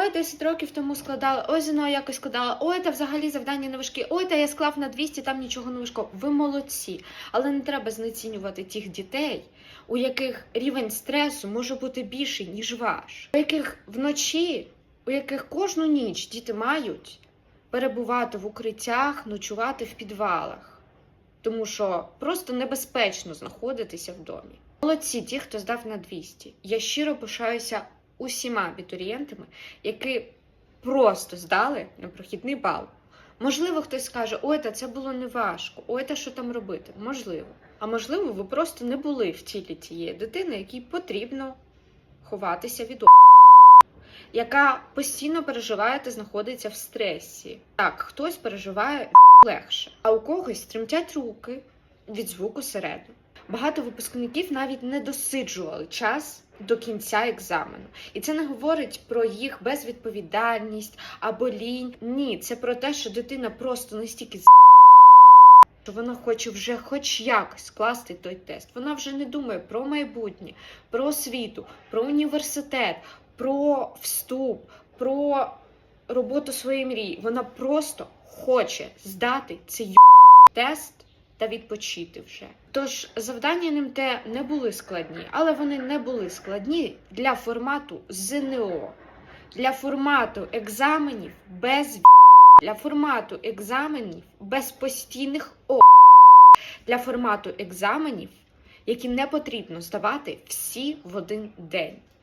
ой, 10 років тому складала, ой, ЗНО якось складала, ой, та взагалі завдання не важкі, ой, та я склав на 200, там нічого не важко. Ви молодці. Але не треба знецінювати тих дітей, у яких рівень стресу може бути більший, ніж ваш, у яких вночі, у яких кожну ніч діти мають перебувати в укриттях, ночувати в підвалах, тому що просто небезпечно знаходитися в домі. Молодці, ті, хто здав на 200. Я щиро пишаюся усіма абітурієнтами, які просто здали на прохідний бал. Можливо, хтось скаже, ой, та це було неважко, ой, та що там робити? Можливо. А можливо, ви просто не були в тілі тієї дитини, якій потрібно ховатися від яка постійно переживає та знаходиться в стресі. Так, хтось переживає легше, а у когось тремтять руки від звуку сирену. Багато випускників навіть не досиджували час до кінця екзамену. І це не говорить про їх безвідповідальність або лінь. Ні, це про те, що дитина просто настільки з**, що вона хоче вже хоч якось скласти той тест. Вона вже не думає про майбутнє, про освіту, про університет, про вступ, про роботу своєї мрії. Вона просто хоче здати цей тест та відпочити вже. Тож завдання НМТ не були складні, але вони не були складні для формату ЗНО, для формату екзаменів без для формату екзаменів без постійних о, для формату екзаменів, які не потрібно здавати всі в один день.